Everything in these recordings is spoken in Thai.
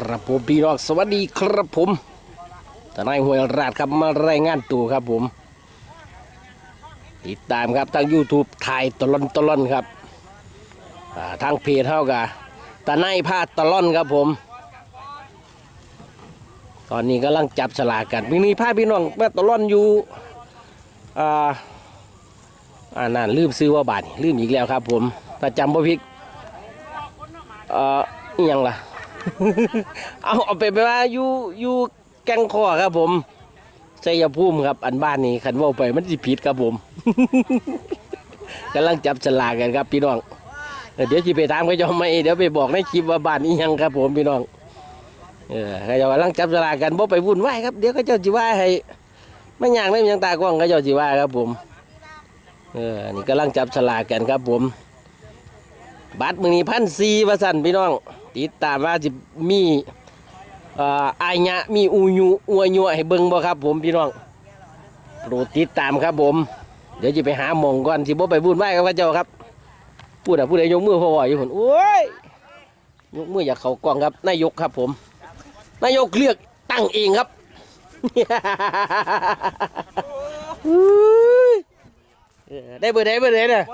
ครับผมพี่น้องสวัสดีครับผมทนายหวยราชครับมารายงานตัวครับผม ติดตามครับทาง YouTube ถ่ายตลอนตลอนครับทางเพจเท่ากับตะไนายพาตลอนครับผม ตอนนี้กำลังจับฉลากกันมีมีภาพี่น้องมาตลอนอยู่อ่าอ่านั่นลืมซื้อว่าบาทลืมอีกแล้วครับผมถ้าจำบ่ผิดเอ่ออิหยังล่ะ เอาเอาไปไปว่าอยู่อยู่แกงคอครับผมชัยภูมิครับ อันบ้านนี้ขันว่าไปมันสิผิดครับผมกำลังจับฉลากกันครับ พี่น้องเดี๋ยวจีไปตามเขาเจะไม่เดี๋ยวไปบอกในคลิปว่าบ้านนี้ยังครับ ผมพี่น้องเออเขาจะกำลังจับฉลากกันบ่ไปวุ่นวายครับเดี๋ยวเขาเจ้าจีว่าให้ไม่ยางไม่มีหยังตากล้องเขาเจ้าจีว่าครับผมเออนี่กำลังจับฉลากกันครับผม บัตรมือนี้พันซีวาสันพี่น้อง ติดตามว่าจะมีอายะมีอูยูอวยยัวให้เบิ่งบ่ครับ ผมพี่น้องโปรดติดตามครับผม เดี๋ยวจะไปหาหมองก่อนที่บ่ไปวุ่นวายกับพระเจ้าครับพูดอะพูดอะยกมือพอไหวอยู่ผมโอ้ยยกมืออยากเขากล้องครับนายกครับ ผมนายกเลือกตั้งเองครับได้เบอร์ไหนเบอร์ไหนเนี่ย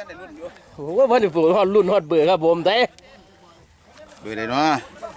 ท่านได้รุ่นอยู่ผมว่าพันธุ์ฝูงฮอดรุ่นฮอดเบอร์ครับผมแต่เบอร์ใดเนาะ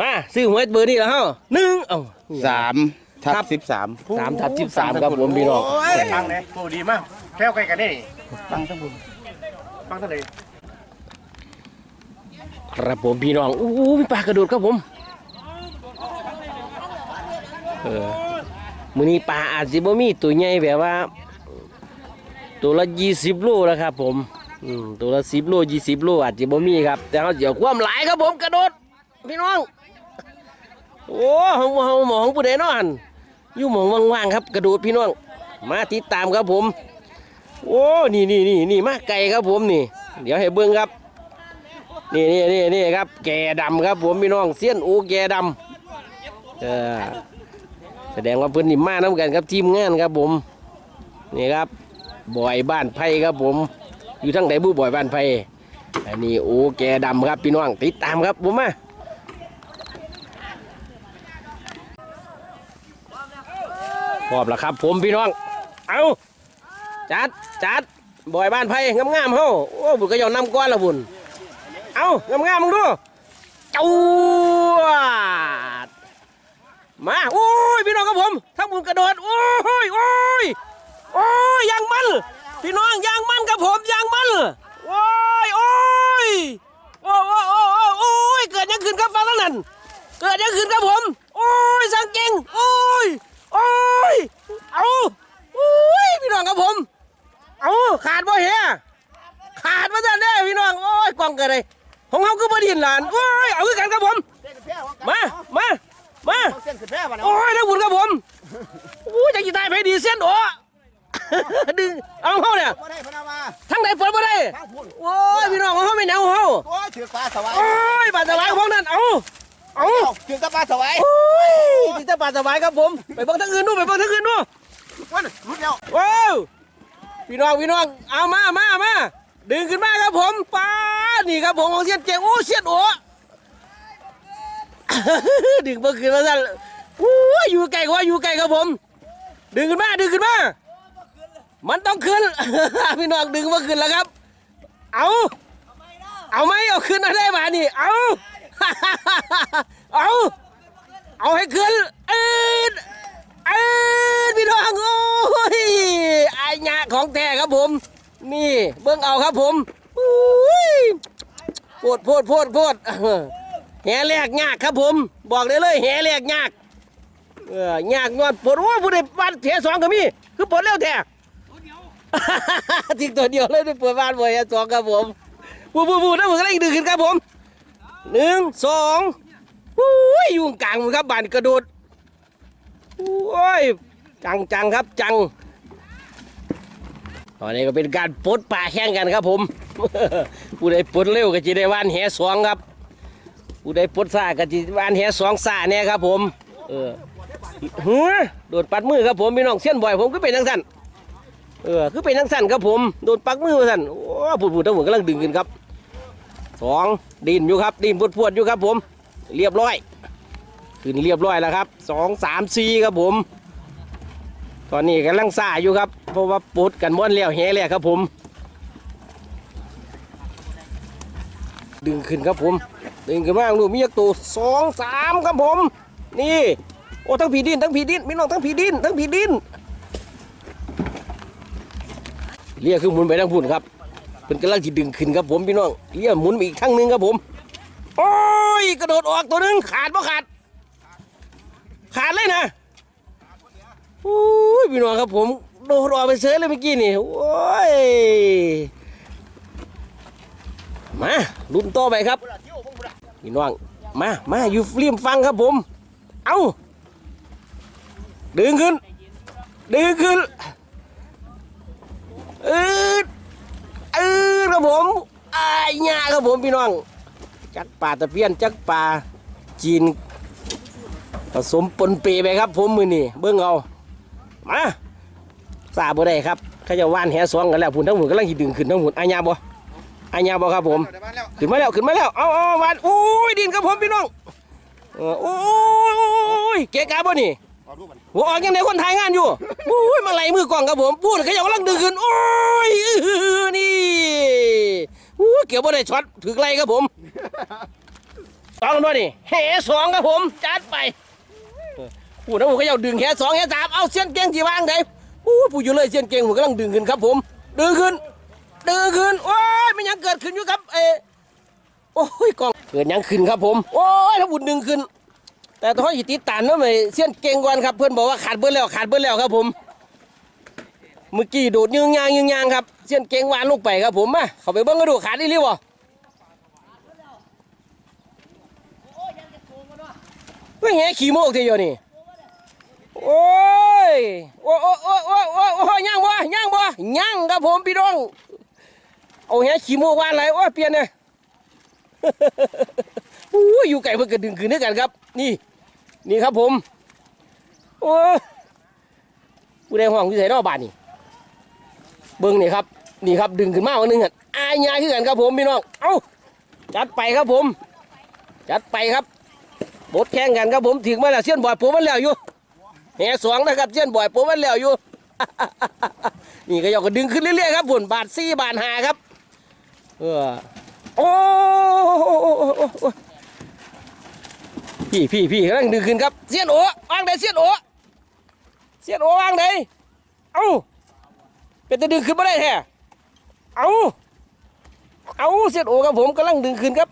มาซื้อหวยเบอร์นี่แล้วเฮาหนึ่งเอ้าสามทับสิบสามสามทับสิบสามครับผมพี่น้องฟังเลยโอ้ดีมากแค่วใกล้กันนี่ฟังทั้งบุญฟังเท่าไหร่ครับผมพี่น้องอู้หูมีปลากระโดดครับผมเออมื้อนี้ปลาอาจสิบ่มีตัวใหญ่แบบว่า ตัวละยี่สิบโลแล้วครับผม อืมตัวละสิบโลยี่สิบโลอาจจะบ่มีครับ แต่เขาเดี๋ยวความหลายครับผมกระโดด พี่น้อง โอ้หงหงหมองผู้ใดเนอนอยู่หมองว่างๆครับ กระโดดพี่น้อง มาติดตามครับผม โอ้นี่นี่นี่นี่มาไก่ครับผมนี่ เดี๋ยวให้เบิ้งครับ นี่นี่นี่นี่ครับ แก่ดำครับผมพี่น้องเสี้ยนโอแก่ดำเออแสดงว่าเพิ่อนนี่มาน้ำกันครับทีมงานครับผม นี่ครับบ่อยบ้านไผ่ครับผม อยู่ทั้งไหนบู้บ่อยบ้านไผอันนี้โอ้แกดำครับพี่น้องติดตามครับผมมาพร้อมแล้วครับ ผมพี่น้อง เอาจัดจัดบ่อยบ้านไผ่งามๆเฮาโอ้บุญก็ยอมนำก้อนละบุญเอางามๆมึงดูจวดมาโอ้ยพี่น้องครับผมทั้งบุญกระโดดโอ้ยโอ้ยโอ้ยยางมัน พี่น้องยางมันครับผมยางมันโอ้ยโอ้ยโอ้โอ้โอ้โอ้โอ้ยเกิดยังขึ้นครับฟังทั้งนั้น เกิดยังขึ้นครับผม โอ้ยสังเกงโอ้ยโอ้ยเอาโอ้ยพี่น้องครับผม เอาขาดบ่เฮียขาดมาจันได้พี่น้องโอ้ยกล่องเกิดอะไรของเขาก็บ่ดินหลานโอ้ยเอาคือกันครับผมมามามาเส้นขึ้นแพ้มาแล้วโอ้ยนักบุญครับผมโอ้ยจะกี่ตายไปดีเส้นโอ้ ดึงเอาเข้าเนี่ยมาได้พนามาทั้งไหนเปิดมาได้ทางพุ่นโอ้ยพี่น้องของเขาไม่แนวของเขาโอ้ยถือปลาสวายโอ้ยบาดสบายของนั่นเอาเอาถือกับปลาสวายโอ้ยจิตบาดสบายครับผมไปเบิ่งทั้งอื่นดูไปเบิ่งทั้งอื่นดูวันรุดแล้วว้าวพี่น้องพี่น้องเอามามามาดึงขึ้นมาครับผมป้าดนี่ครับผมของเสียนเจงโอ้เสียนโอ้ดึงเบิ่งขึ้นมาสั่นโอ้ยอยู่ไกลกว่าอยู่ไกลครับผม ดึงขึ้นมาดึงขึ้นมา มันต้องขึ้น พี่น้องดึงมาขึ้นแล้วครับ เอา เอาไหมเอาขึ้นได้ป่ะนี่ เอา เอา เอาให้ขึ้น เอ็ดเอ็ดพี่น้องโอ้ยไอ้ยะของแท้ครับผม นี่เบิ่งเอาครับผมโพดโพดโพดโพดแหแลกยากครับผม บอกได้เลยแหแลกยากเออยากงอนปวดว่าผู้ใดปันเทสองก็มี คือปวดเร็วแท้ จริงตัวเดียวเลยเปิดบ้านบ่อยสองครับผมบูบูบูนะผมก็เล่นดึงขึ้นครับผมหนึ่งสองอุ้ยอยู่กลางครับบานกระโดดโอ้ยจังจังครับจังตอนนี้ก็เป็นการปลดป่าแข่งกันครับผมผู้ใดปลดเร็วก็จะได้วานแหสองครับผู้ใดปลดซ่าก็จะวานแหสองซ่าเนี่ยครับผมเออเฮ้อโดดปัดมือครับผมพี่น้องเส้นบ่อยผมก็เป็นทั้งสั้น เออคือเป็นทั้งสั้นครับผมโดนปักมือมาสั้นโอ้พูดพูดทั้งหมดกำลังดึงกันครับสองดินอยู่ครับดินพวดพวดอยู่ครับผม เรียบร้อยขึ้นเรียบร้อยแล้วครับสองสามสี่ครับผม ตอนนี้กำลังซ่าอยู่ครับ เพราะว่าปุดกันม้วนแล้วแห่แล้วครับผม ดึงขึ้นครับผม ดึงขึ้นมาลูกมียักตัวสองสามครับผม นี่ โอ้ทั้งผีดินทั้งผีดินพี่น้องทั้งผีดินทั้งผีดิน เรียกขึ้นหมุนไปทางพุ่นครับเป็นกำลังที่ดึงขึ้นครับผมพี่น้องเรียกหมุนไปอีกครั้งหนึ่งครับผม โอ้ยกระโดดออกตัวหนึงขาดปะขาด ขาดเลยนะโอ้ยพี่น้องครับผมโดดออกไปเสือเลยเมื่อกี้นี่โอ้ยมาลุ้นต่อไปครับพี่น้องมามาอยู่ฟิล์มฟังครับผม เอาดึงขึ้น ดึงขึ้น อืดอืดครับผมไอายาครับผมพี่น้อง จักป่าตะเพียนจักป่าจีน ผสมปนเปไปครับ ผมมือนี่เบิ้งเอา มาทราบ่ได้ครับเขาจะว่านแหสองกันแล้วพุ่นทั้งหมดกำลังหิดึงขึ้นทั้งหมดอายหญ้าบ่อายหญ้าบ่ครับผม ขึ้นมาแล้วขึ้นมาแล้วเอาเอาวันโอ้ยดินครับผมพี่น้องออโอ้ยเก๋กาบ่นี่ ขอรูปมันหัวออกยังไงคนถ่ายงานอยู่โอ้ยมาไล่มือกล่องครับผมพูดเขาจะกำลังดึงขึ้นโอ้ยนี่โอ้เกี่ยวบ่ได้ช็อตถึกไล่ครับผมสองด้วยนี่แห่สองครับผมจัดไปพูดนะผมเขาจะดึงแห่สองแห่สามเอาเส้นเก่งจีวางไหนโอ้ผู้อยู่เลยเส้นเก่งผมกำลังดึงขึ้นครับผมดึงขึ้นดึงขึ้นโอ้ยมันยังเกิดขึ้นอยู่ครับเออโอ้ยกองเกิดยังขึ้นครับผม โอ้ยถ้าบุญดึงขึ้น แต่ต้องให้ติดตามเนาะไม่เสี้ยนเก่งกวันครับเพื่อนบอกว่าขาดเบิ้ลแล้วขาดเบิ้ลแล้วครับผม เมื่อกี้โดดยืงยางยืงยางครับเสี้ยนเก่งวานลงไปครับผมมาเขาไปเบิ้งกระดูกขาดได้หรือเปล่าไม่แง่ขี่โมกทีเดียวนี่โอ้ยโอ้โอ้โอ้โอ้ยโอ้ยโอ้ยย่างบ่ย่างบ่ย่างครับผมพี่น้องเอาแหขี่โมกวานอะไรโอ้ยเปลี่ยนเลย อู้ยอยู่ไก่เพื่อกระดึงคืนด้วยกันครับ นี่ นี่ครับผมโอ้ผู้ใดห้องผู้ใส่นอกบานนี่เบิ้งนี่ครับนี่ครับดึงขึ้นมากวันหนึงอะอายยายขึ้นกันครับผมพี่น้องเอ้าจัดไปครับผม จัดไปครับบดแข่งกันครับผมถึงมาแล้วเสี้ยนบ่อยผมมันแล้วอยู่แห่สองนะครับเสี้ยนบ่อยผมมันแล้วอยู่นี่ก็ยกก็ดึงขึ้นเรื่อยๆครับผลบาทสี่บาทหาครับ เออโอ้ พี่พี่พี่กำลังดึงขึ้นครับเสียนโอวางไหนเสียนโอเสียนโอวางไหนเอ้าเป็นจะดึงขึ้นมาได้แท้เอาเอาเสียนโอครับผมกำลังดึงขึ้นครับ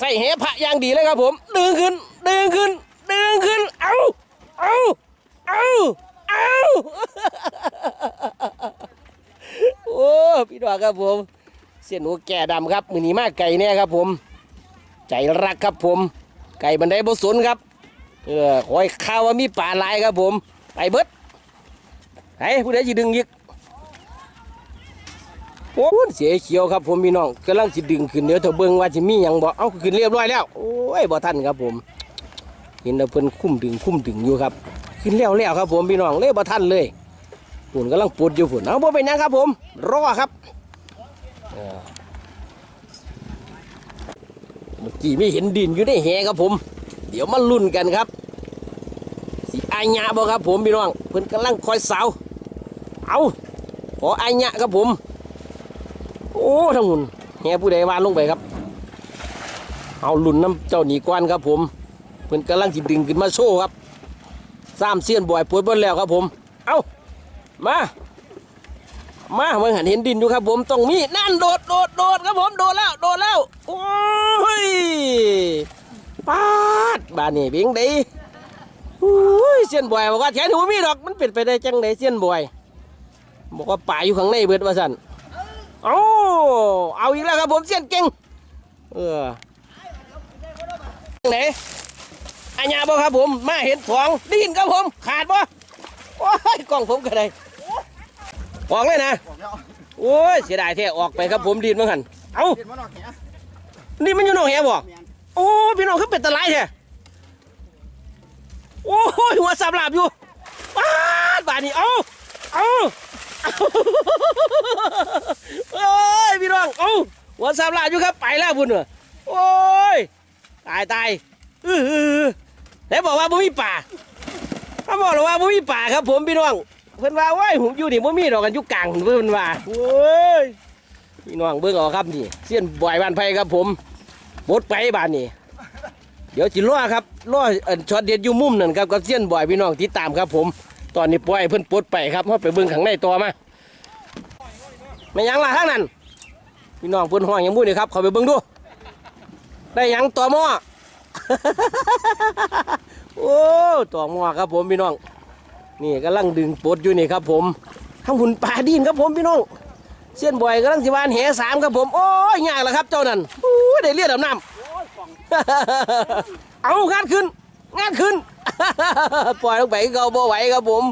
ใส่แหพระอย่างดีเลยครับผม ดึงขึ้น ดึงขึ้น ดึงขึ้น เอาเอาเอาเอาโอ้พี่ดอกครับผม เส้นหัวแก่ดำครับมือนี้มากไก่แน่ครับผม ใจรักครับผม ไก่บันไดบสนครับ เออคอยข้าวว่ามีป่าลายครับผม ไปเบิดไอ้ผู้ใดจะดึงยิกโอ้ยเสียเขียวครับผมพี่น้องกำลังจะดึงขึ้นเดี๋ยวเธอเบิ่งว่าจะมีหยังบ่เอาขึ้นเรียบร้อยแล้ว โอ้ยบ่ทันครับผม เห็นแล้วเพิ่นคุ้มดึงคุ้มดึงอยู่ครับ ขึ้นแล้วแล้วครับผมพี่น้องเลยบ่ทันเลยฝุ่นกำลังปวดอยู่ฝุ่นเอาบ่เป็นยังครับผม รอครับ เมื่อ กี้ไม่เห็นดินอยู่ในแหครับผม เดี๋ยวมาลุ้นกันครับสีอายะบ่ครับผมพี่น้องเพิ่นกำลังคอยสาวเอาขออายะครับผม โอ้ทั้งหุ่นแหผู้ใดวานลงไปครับ เอาลุ่นน้ำเจ้าหนีกวนครับผมเพิ่นกำลังสิดึงขึ้นมาโชว์ครับสามเสี้ยนบ่อยปวดเบิ้แล้วครับผม เอามามาเมื่อหันเห็นดินอยู่ครับผมต้องมีนั่นโดดโดดโดดครับผมโดดแล้วโดดแล้วโอ้ยปาด บานนี่เบียงดีอุ้ยเสียนบ่อยบอกว่าแถวหนูมีดอกมันเป็นไปได้จังไดเสียนบ่อยบอกว่าป่าอยู่ข้างในเบิดว่าสันเอาเอาอีกแล้วครับผมเสียนเก่งเออไหนอัญญาบ่ครับผมมาเห็นของได้ยินครับผมขาดบ่โอ้ยกล้องผมก็ได้ออกเลยนะโอ้ยเสียดายแท้ออกไปครับผมดีดมั้งหันเอานี่มันอยู่นองแหบ่โอ้พี่น้องคือเป็ดตะไลแท้ โอ้ยหัวสับหลาบอยู่ป้าดบาดนี้เอาเอาเอาโอ้ยพี่น้องเอาหัวสับหลาบอยู่ครับไปแล้วพุ่นเนอโอ้ยตายตายอื้อหือแล้วบอกว่าบ่มีป่าเขาบอกเลยว่าบ่มีป่าครับ ผมพี่น้องเพิ่นว่าว้ายผมอยู่นี่บ่มีดอกกันอยู่กลางเพิ่นว่าโอ้ยพี่น้องเบิ่งเอาครับนี่เสี้ยนบ่อยบ้านไผครับผมบดไปบ้านนี่ เดี๋ยวจิรอครับรอเอ่อช็อตเด็ดอยู่มุมนั่นครับกับเสี้ยนบ่อยพี่น้องติดตามครับผม ตอนนี้ปล่อยเพิ่นปลดไปครับเฮาไปเบิ่งข้างในต่อมาไม่ยังละทางนั้นพี่น้องเพิ่นห้องยังบุ้นี่ครับเขาไปเบิ่งดู ได้ยังตัวหม้อโอ้ตัวหม้อครับผมพี่น้อง นี่กำลังดึงปลดอยู่นี่ครับ ผมทั้งหุ่นปลาดินครับผมพี่น้องเส้นบ่อยกำลังสิวานแหสามครับผมโอ้ยยากแล้วครับเจ้านั่นโอ้ได้เลียดดำน้ำ เอางานขึ้น งานขึ้น ปล่อยลงไปเขาบ่ไหวครับผม